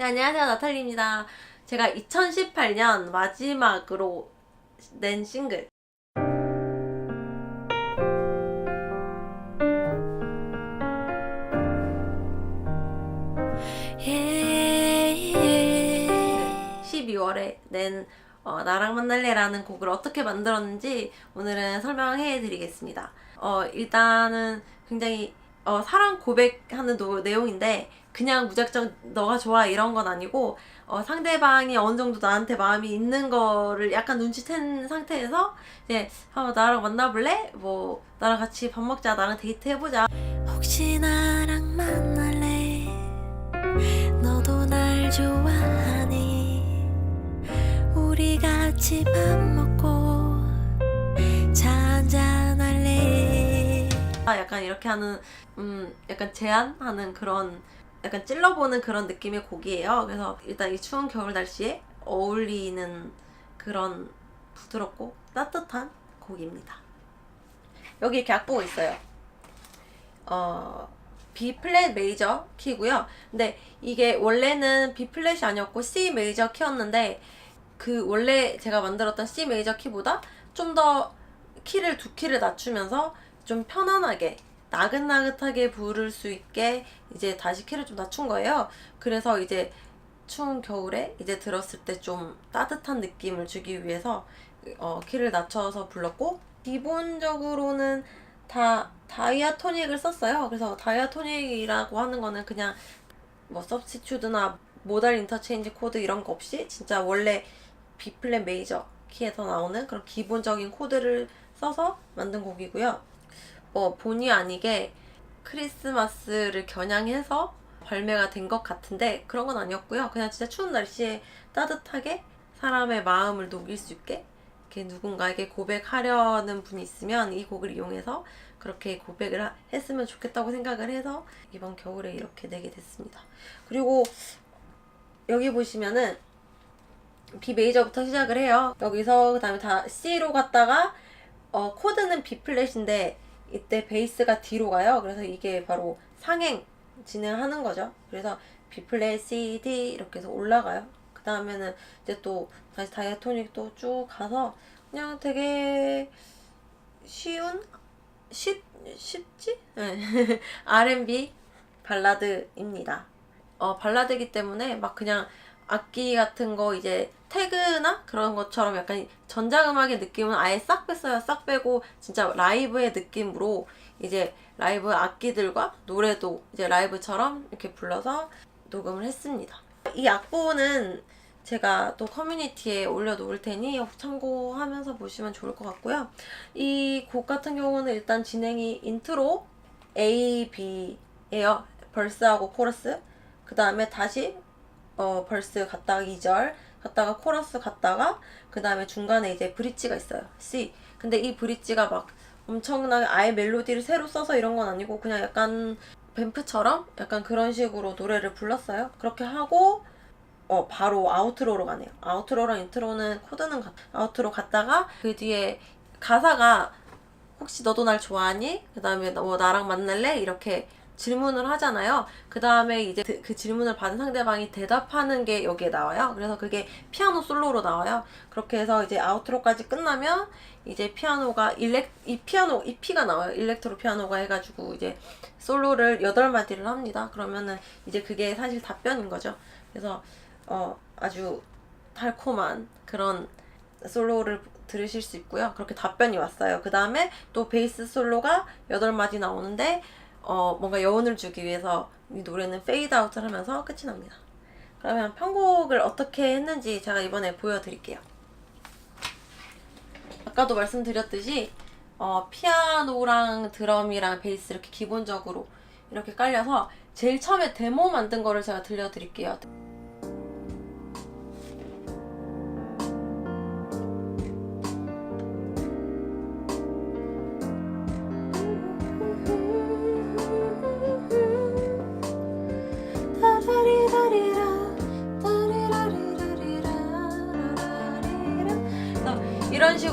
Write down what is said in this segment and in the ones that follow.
네, 안녕하세요. 나탈리입니다. 제가 2018년 마지막으로 낸 싱글. 예, 12월에 낸 어, 나랑 만날래라는 곡을 어떻게 만들었는지 오늘은 설명해 드리겠습니다. 어, 일단은 굉장히 어, 사랑 고백하는 노- 내용인데 그냥 무작정 너가 좋아 이런 건 아니고 어, 상대방이 어느 정도 나한테 마음이 있는 거를 약간 눈치챈 상태에서 이제 어, 나랑 만나볼래? 뭐 나랑 같이 밥 먹자. 나랑 데이트 해보자. 혹시 나랑 만날래? 너도 날 좋아하니? 우리 같이 밥 먹고 약간 이렇게 하는 음 약간 제안하는 그런 약간 찔러보는 그런 느낌의 곡이에요. 그래서 일단 이 추운 겨울 날씨에 어울리는 그런 부드럽고 따뜻한 곡입니다. 여기 이렇게 악보가 있어요. 어 B 플랫 메이저 키고요. 근데 이게 원래는 B 플랫이 아니었고 C 메이저 키였는데 그 원래 제가 만들었던 C 메이저 키보다 좀 더 키를 두 키를 낮추면서 좀 편안하게 나긋나긋하게 부를 수 있게 이제 다시 키를 좀 낮춘 거예요. 그래서 이제 추운 겨울에 이제 들었을 때 좀 따뜻한 느낌을 주기 위해서 어, 키를 낮춰서 불렀고 기본적으로는 다 다이아토닉을 썼어요. 그래서 다이아토닉이라고 하는 거는 그냥 뭐 서브스튜드나 모달 인터체인지 코드 이런 거 없이 진짜 원래 B 플랫 메이저 키에서 나오는 그런 기본적인 코드를 써서 만든 곡이고요. 뭐 본의 아니게 크리스마스를 겨냥해서 발매가 된 것 같은데 그런 건 아니었고요. 그냥 진짜 추운 날씨에 따뜻하게 사람의 마음을 녹일 수 있게 이렇게 누군가에게 고백하려는 분이 있으면 이 곡을 이용해서 그렇게 고백을 하- 했으면 좋겠다고 생각을 해서 이번 겨울에 이렇게 내게 됐습니다. 그리고 여기 보시면은 B 메이저부터 시작을 해요. 여기서 그다음에 다 C로 갔다가 어, 코드는 B 플랫인데 이때 베이스가 D로 가요. 그래서 이게 바로 상행 진행하는 거죠. 그래서 B 플랫, C, D 이렇게 해서 올라가요. 그 다음에는 이제 또 다시 다이아토닉 또 쭉 가서 그냥 되게 쉬운 쉽 쉽지? 네. R&B 발라드입니다. 어 발라드이기 때문에 막 그냥 악기 같은 거 이제 태그나 그런 것처럼 약간 전자음악의 느낌은 아예 싹 뺐어요. 싹 빼고 진짜 라이브의 느낌으로 이제 라이브 악기들과 노래도 이제 라이브처럼 이렇게 불러서 녹음을 했습니다. 이 악보는 제가 또 커뮤니티에 올려놓을 테니 참고하면서 보시면 좋을 것 같고요. 이 곡 같은 경우는 일단 진행이 인트로 A, B예요. 벌스하고 코러스. 그 다음에 다시 어, 벌스 갔다가 2절, 갔다가 코러스 갔다가 그 다음에 중간에 이제 브릿지가 있어요. C. 근데 이 브릿지가 막 엄청나게 아예 멜로디를 새로 써서 이런 건 아니고 그냥 약간 뱀프처럼 약간 그런 식으로 노래를 불렀어요. 그렇게 하고 어 바로 아우트로로 가네요. 아우트로랑 인트로는 코드는 가, 아우트로 갔다가 그 뒤에 가사가 혹시 너도 날 좋아하니? 그 다음에 뭐 나랑 만날래? 이렇게 질문을 하잖아요. 그 다음에 이제 그, 그 질문을 받은 상대방이 대답하는 게 여기에 나와요. 그래서 그게 피아노 솔로로 나와요. 그렇게 해서 이제 아우트로까지 끝나면 이제 피아노가 일렉 이 피아노 이 피가 나와요. 일렉트로 피아노가 해가지고 이제 솔로를 여덟 마디를 합니다. 그러면은 이제 그게 사실 답변인 거죠. 그래서 어 아주 달콤한 그런 솔로를 들으실 수 있고요. 그렇게 답변이 왔어요. 그 다음에 또 베이스 솔로가 여덟 마디 나오는데 어 뭔가 여운을 주기 위해서 이 노래는 페이드 아웃을 하면서 끝이 납니다. 그러면 편곡을 어떻게 했는지 제가 이번에 보여드릴게요. 아까도 말씀드렸듯이 어, 피아노랑 드럼이랑 베이스 이렇게 기본적으로 이렇게 깔려서 제일 처음에 데모 만든 거를 제가 들려드릴게요.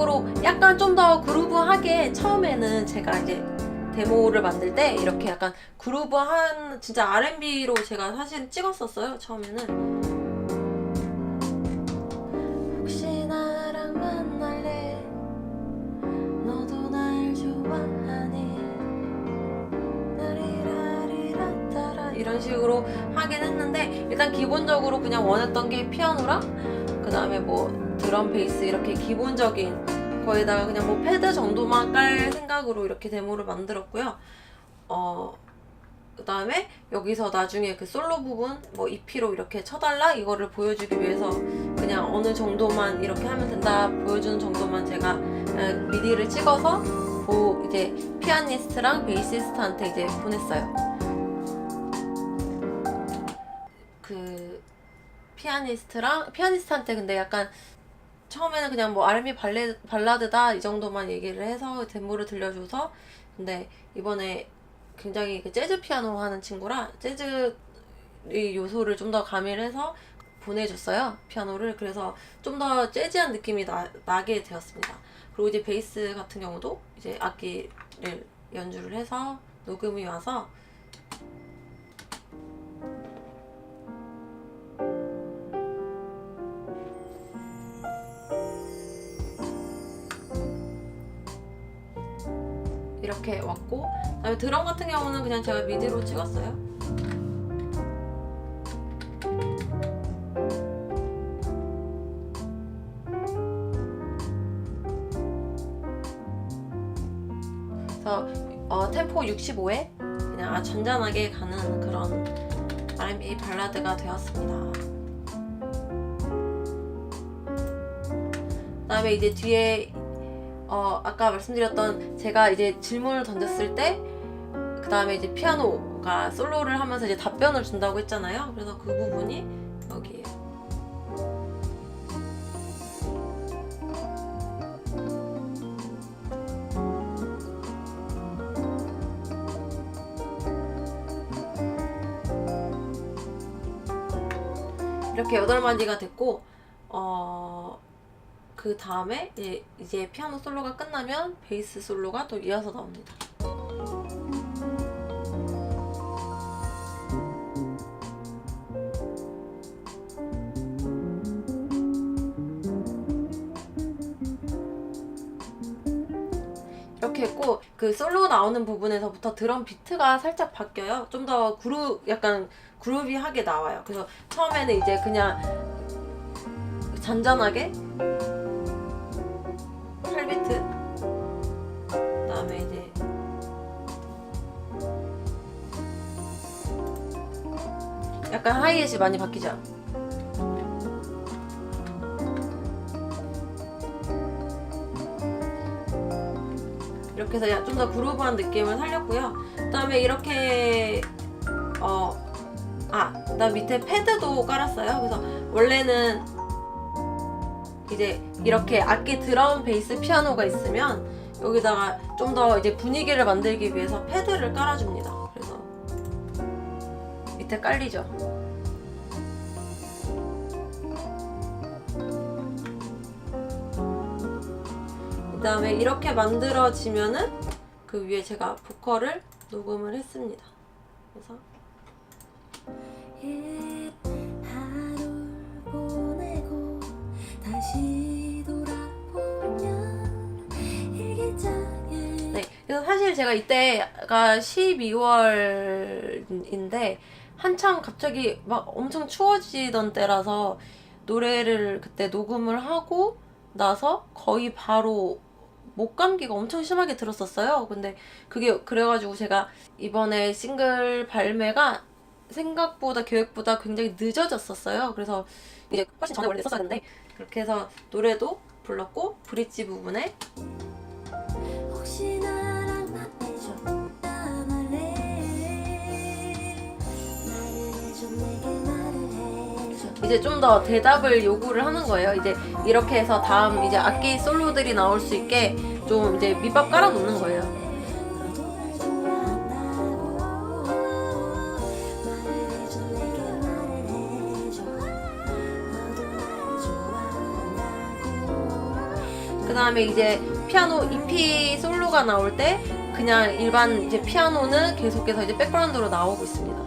식으로 약간 좀 더 그루브하게 처음에는 제가 이제 데모를 만들 때 이렇게 약간 그루브한 진짜 R&B로 제가 사실 찍었었어요 처음에는. 혹시 나랑 만날래? 너도 날 좋아하니 나리라리라따라. 이런 식으로 하긴 했는데 일단 기본적으로 그냥 원했던 게 피아노랑 그 다음에 뭐 드럼 베이스 이렇게 기본적인 거에다가 그냥 뭐 패드 정도만 깔 생각으로 이렇게 데모를 만들었고요. 어, 그 다음에 여기서 나중에 그 솔로 부분 뭐 EP로 이렇게 쳐달라 이거를 보여주기 위해서 그냥 어느 정도만 이렇게 하면 된다 보여주는 정도만 제가 미디를 찍어서 보 이제 피아니스트랑 베이시스트한테 이제 보냈어요. 그 피아니스트랑 피아니스트한테 근데 약간 처음에는 그냥 뭐 R&B 발레, 발라드다 이 정도만 얘기를 해서 데모를 들려줘서 근데 이번에 굉장히 그 재즈 피아노 하는 친구라 재즈 이 요소를 좀 더 가미를 해서 보내줬어요 피아노를. 그래서 좀 더 재즈한 느낌이 나, 나게 되었습니다. 그리고 이제 베이스 같은 경우도 이제 악기를 연주를 해서 녹음이 와서 이렇게 왔고 그다음에 드럼 같은 경우는 그냥 제가 미디로 찍었어요. 그래서 어, 템포 65에 그냥 아주 잔잔하게 가는 그런 R&B 발라드가 되었습니다. 그다음에 이제 뒤에 어, 아까 말씀드렸던 제가 이제 질문을 던졌을 때, 그 다음에 이제 피아노가 솔로를 하면서 이제 답변을 준다고 했잖아요. 그래서 그 부분이 여기에요. 이렇게 여덟 마디가 됐고, 어, 그 다음에 이제, 이제 피아노 솔로가 끝나면 베이스 솔로가 또 이어서 나옵니다. 이렇게 했고 그 솔로 나오는 부분에서부터 드럼 비트가 살짝 바뀌어요. 좀 더 그루 약간 그루비하게 나와요. 그래서 처음에는 이제 그냥 잔잔하게 8비트 그다음에 이제 약간 하이햇이 많이 바뀌죠. 이렇게 해서 좀 더 그루브한 느낌을 살렸고요. 그다음에 이렇게 어 아, 나 밑에 패드도 깔았어요. 그래서 원래는 이제 이렇게 악기 드럼, 베이스, 피아노가 있으면 여기다가 좀 더 이제 분위기를 만들기 위해서 패드를 깔아줍니다. 그래서 밑에 깔리죠. 그 다음에 이렇게 만들어지면은 그 위에 제가 보컬을 녹음을 했습니다. 그래서 예, 하루를 보내 사실 제가 이때가 12월인데 한참 갑자기 막 엄청 추워지던 때라서 노래를 그때 녹음을 하고 나서 거의 바로 목 감기가 엄청 심하게 들었었어요. 근데 그게 그래가지고 제가 이번에 싱글 발매가 생각보다 계획보다 굉장히 늦어졌었어요. 그래서 이제 훨씬 전에 원래 했는데 그렇게 해서 노래도 불렀고 브릿지 부분에 이제 좀 더 대답을 요구를 하는 거예요. 이제 이렇게 해서 다음 이제 악기 솔로들이 나올 수 있게 좀 이제 밑밥 깔아 놓는 거예요. 그 다음에 이제 피아노 EP 솔로가 나올 때그 그냥 일반 이제 피아노는 계속해서 이제 백그라운드로 나오고 있습니다.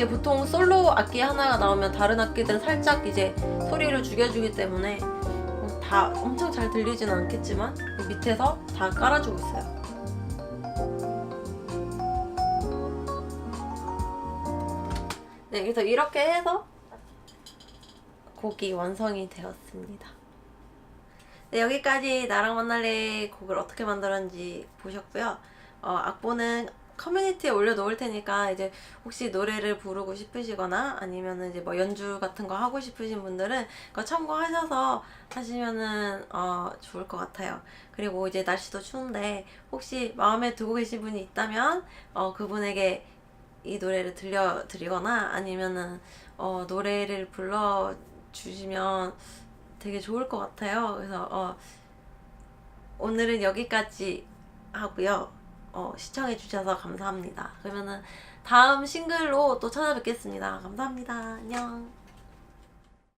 이제 보통 솔로 악기 하나가 나오면 다른 악기들은 살짝 이제 소리를 죽여주기 때문에 어, 다 엄청 잘 들리지는 않겠지만 밑에서 다 깔아주고 있어요. 네, 그래서 이렇게 해서 곡이 완성이 되었습니다. 네, 여기까지 나랑 만날래 곡을 어떻게 만들었는지 보셨고요. 어, 악보는 커뮤니티에 올려놓을 테니까 이제 혹시 노래를 부르고 싶으시거나 아니면은 이제 뭐 연주 같은 거 하고 싶으신 분들은 그거 참고하셔서 하시면은 어, 좋을 것 같아요. 그리고 이제 날씨도 추운데 혹시 마음에 두고 계신 분이 있다면 어, 그분에게 이 노래를 들려드리거나 아니면은 어, 노래를 불러 주시면 되게 좋을 것 같아요. 그래서 어, 오늘은 여기까지 하고요. 어, 시청해 주셔서 감사합니다. 그러면은 다음 싱글로 또 찾아뵙겠습니다. 감사합니다. 안녕.